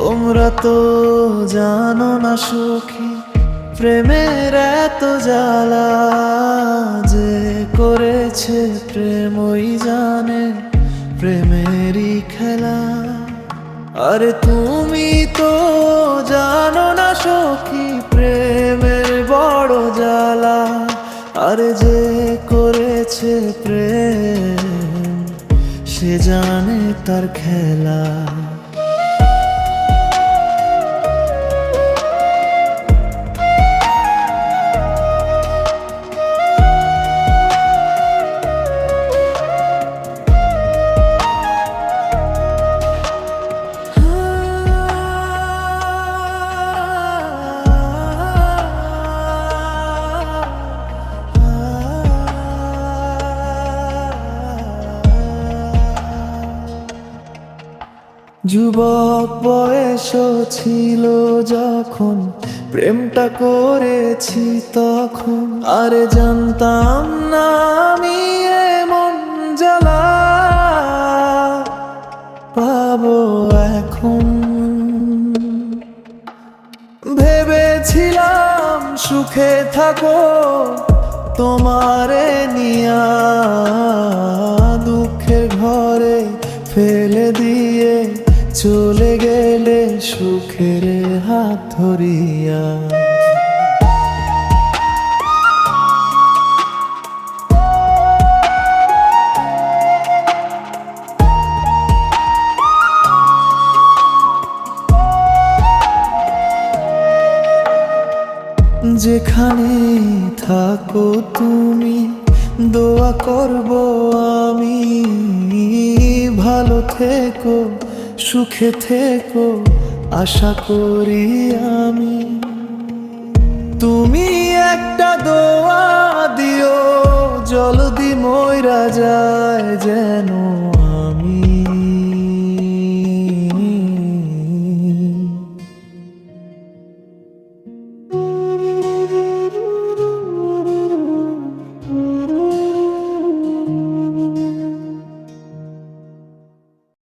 তোমরা তো জানো না সখী, প্রেমের এত জ্বালা যে করেছে প্রেমই জানে, প্রেমেরই খেলা। আরে তুমি তো জানো না সখী, প্রেমের বড় জ্বালা। আরে যে করেছে প্রেম, সে জানে তার খেলা। যুবক বয়স ছিল যখন, প্রেমটা করেছি তখন। আরে জানতাম না আমি এমন জ্বালা পাবো এখন। ভেবেছিলাম সুখে থাকো, তোমারে নিয়া দুঃখের ঘরে ফেলে দিয়ে চলে গেলে সুখের হাত ধরিয়া। যেখানে থাকো তুমি দোয়া করব আমি। ভালো থেকো। সুখে থেকো আশা করি আমি। তুমি একটা দোয়া দিও জলদি ময়রা যায় যেন।